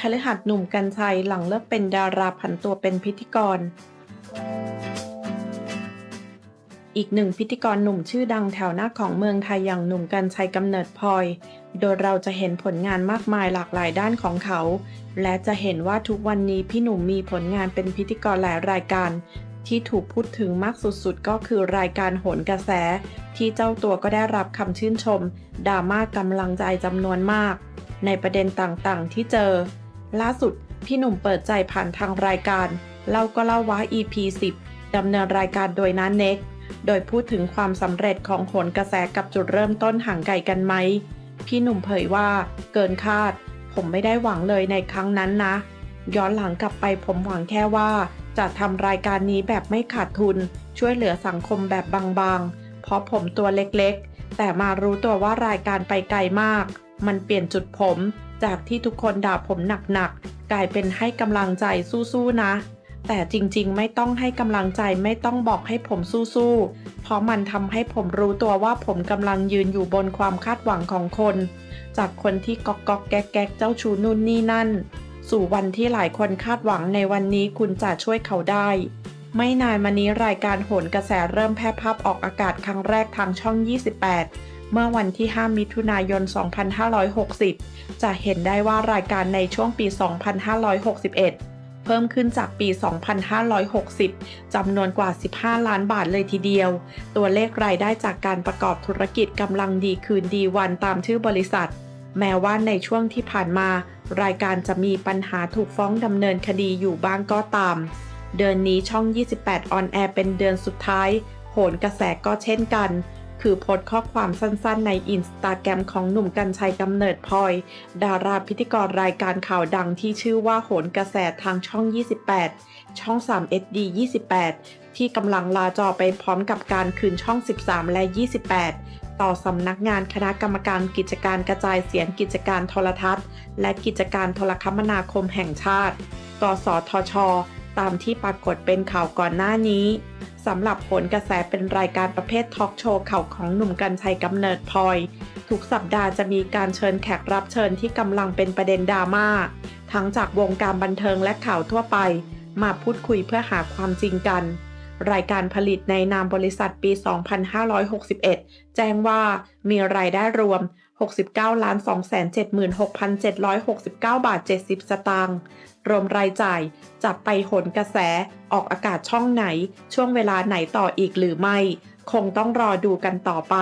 คฤหัสถ์หนุ่มกรรชัยหลังเลิกเป็นดาราผันตัวเป็นพิธีกร อีกหนึ่งพิธีกรหนุ่มชื่อดังแถวหน้าของเมืองไทยอย่างหนุ่มกรรชัยกำเนิดพลอย โดยเราจะเห็นผลงานมากมายหลากหลายด้านของเขา และจะเห็นว่าทุกวันนี้พี่หนุ่มมีผลงานเป็นพิธีกรหลายรายการ ที่ถูกพูดถึงมากสุดๆ ก็คือรายการโหนกระแส ที่เจ้าตัวก็ได้รับคำชื่นชมดราม่ากำลังใจจำนวนมาก ในประเด็นต่างๆ ที่เจอ ล่าสุดพี่หนุ่มเปิดใจผ่านทางรายการ เล่าก็เล่าว่า EP 10ดำเนินรายการโดยน้าเน็ก โดยพูดถึงความสำเร็จของโหนกระแสกับจุดเริ่มต้นห่างไกลกันไหม พี่หนุ่มเผยว่า เกินคาด ผมไม่ได้หวังเลยในครั้งนั้นนะ ย้อนหลังกลับไปผมหวังแค่ว่า จะทำรายการนี้แบบไม่ขาดทุน ช่วยเหลือสังคมแบบบางๆ เพราะผมตัวเล็กๆ แต่มารู้ตัวว่ารายการไปไกลมาก มันเปลี่ยนจุดผม จากที่ทุกคนด่าผมหนักๆ กลายเป็นให้กำลังใจสู้ๆนะ แต่จริงๆ ไม่ต้องให้กำลังใจไม่ต้องบอกให้ผมสู้ๆ เพราะมันทำให้ผมรู้ตัวว่าผมกำลังยืนอยู่บนความคาดหวังของคน จากคนที่ก๊อกก๊อกแก๊กแก๊กเจ้าชูนู่นนี่นั่น สู่วันที่หลายคนคาดหวังในวันนี้คุณจะช่วยเขาได้ ไม่นานมานี้รายการโหนกระแสเริ่มแพร่ภาพออกอากาศครั้งแรกทางช่อง 28 เมื่อวันที่ 5 มิถุนายน 2560 จะเห็นได้ว่ารายการในช่วงปี 2561 เพิ่มขึ้นจากปี 2560 จำนวนกว่า 15 ล้านบาทเลยทีเดียว ตัวเลขรายได้จากการประกอบธุรกิจกำลังดีคืนดีวันตามชื่อบริษัท แม้ว่าในช่วงที่ผ่านมา รายการจะมีปัญหาถูกฟ้องดำเนินคดีอยู่บ้างก็ตาม เดือนนี้ช่อง 28 ออนแอร์เป็นเดือนสุดท้าย โหนกระแสก็เช่นกัน คือโพสข้อความสั้นๆ ในอินสตาแกรมของหนุ่มกัญชัยกำเนิดพลอย ดาราพิธีกรรายการข่าวดังที่ชื่อว่าโหนกระแสทางช่อง 28 ช่อง 3 SD 28ที่กำลังลาจอไปพร้อมกับการคืนช่อง 13 และ 28 ต่อสำนักงานคณะกรรมการกิจการกระจายเสียงกิจการโทรทัศน์ และกิจการโทรคมนาคมแห่งชาติ กสทช ตามที่ปรากฏเป็นข่าวก่อนหน้านี้สำหรับผลกระแสเป็นรายการประเภททอล์กโชว์ข่าวของหนุ่มกัญชัยกำเนิดพลอย ทุกสัปดาห์จะมีการเชิญแขกรับเชิญที่กำลังเป็นประเด็นดราม่า ทั้งจากวงการบันเทิงและข่าวทั่วไป มาพูดคุยเพื่อหาความจริงกัน รายการผลิตในนามบริษัทปี 2561 แจ้งว่ามีรายได้รวม 69 276,769 บาท 70 สตางค์ รวมรายจ่ายจะไปหนกระแสออกอากาศช่องไหน ช่วงเวลาไหนต่ออีกหรือไม่ คงต้องรอดูกันต่อไป